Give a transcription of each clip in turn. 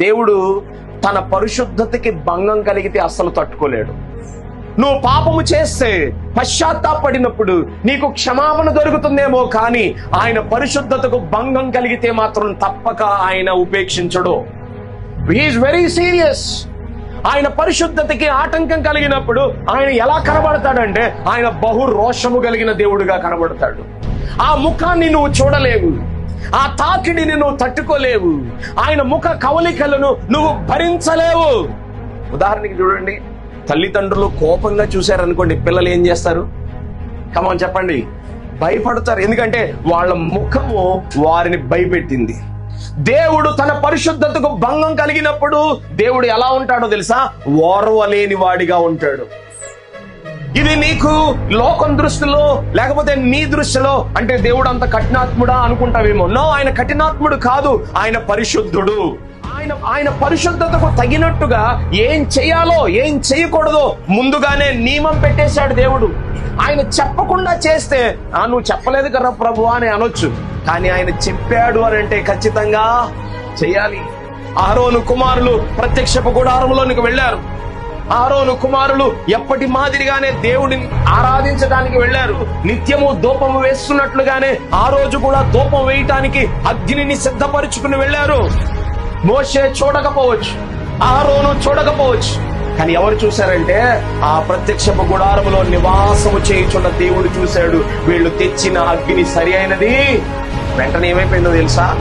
దేవుడు తన పరిశుద్ధతకి భంగం కలిగితే అస్సలు తట్టుకోలేడు. నువ్వు పాపము చేస్తే పశ్చాత్తాపడినప్పుడు నీకు క్షమాపణ దొరుకుతుందేమో కానీ ఆయన పరిశుద్ధతకు భంగం కలిగితే మాత్రం తప్పక ఆయన ఉపేక్షించడు. హీఈస్ వెరీ సీరియస్ ఆయన పరిశుద్ధతకి ఆటంకం కలిగినప్పుడు ఆయన ఎలా కనబడతాడంటే ఆయన బహు రోషము కలిగిన దేవుడుగా కనబడతాడు. ఆ ముఖాన్ని నువ్వు చూడలేవు. ఆ తాకిడిని నువ్వు తట్టుకోలేవు. ఆయన ముఖ కవలికలను నువ్వు భరించలేవు. ఉదాహరణకి చూడండి తల్లిదండ్రులు కోపంగా చూశారనుకోండి పిల్లలు ఏం చేస్తారు? కమని చెప్పండి. భయపడతారు. ఎందుకంటే వాళ్ళ ముఖము వారిని భయపెట్టింది. దేవుడు తన పరిశుద్ధతకు భంగం కలిగినప్పుడు దేవుడు ఎలా ఉంటాడో తెలుసా? ఓర్వలేని వాడిగా ఉంటాడు. ఇది నీకు లోకం దృష్టిలో లేకపోతే నీ దృష్టిలో అంటే దేవుడు అంత కఠినాత్ముడా అనుకుంటావేమో? నో ఆయన కఠినాత్ముడు కాదు. ఆయన పరిశుద్ధుడు. ఆయన ఆయన పరిశుద్ధతకు తగినట్టుగా ఏం చేయాలో ఏం చేయకూడదో ముందుగానే నియమం పెట్టేశాడు దేవుడు. ఆయన చెప్పకుండా చేస్తే ఆ నువ్వు చెప్పలేదు కదా ప్రభు అని అనొచ్చు. కానీ ఆయన చెప్పాడు అని అంటే ఖచ్చితంగా చేయాలి. ఆరోను కుమారులు ప్రత్యక్ష గుడారంలోనికి వెళ్ళారు. ఆరోను కుమారులు ఎప్పటి మాదిరిగానే దేవుడిని ఆరాధించడానికి వెళ్ళారు. నిత్యము దూపము వేస్తున్నట్లుగానే ఆ రోజు కూడా దూపం వేయటానికి అగ్నిని సిద్ధపరుచుకుని వెళ్ళారు. మోషే చూడకపోవచ్చు ఆరోను చూడకపోవచ్చు. కానీ ఎవరు చూశారంటే ఆ ప్రత్యక్షపు గుడారములో నివాసము చేయుచున్న దేవుడు చూశాడు. వీళ్ళు తెచ్చిన అగ్ని సరి అయినది. వెంటనే ఏమైపోయిందో తెలుసా?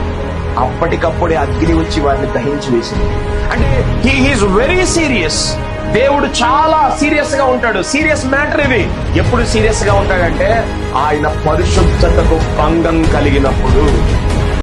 అప్పటికప్పుడే అగ్ని వచ్చి వారిని దహించి వేసింది. అంటే హీఈస్ వెరీ సీరియస్ దేవుడు చాలా సీరియస్గా ఉంటాడు. సీరియస్ మ్యాటర్ ఇది. ఎప్పుడు సీరియస్గా ఉంటాడంటే ఆయన పరిశుద్ధతకు భంగం కలిగినప్పుడు.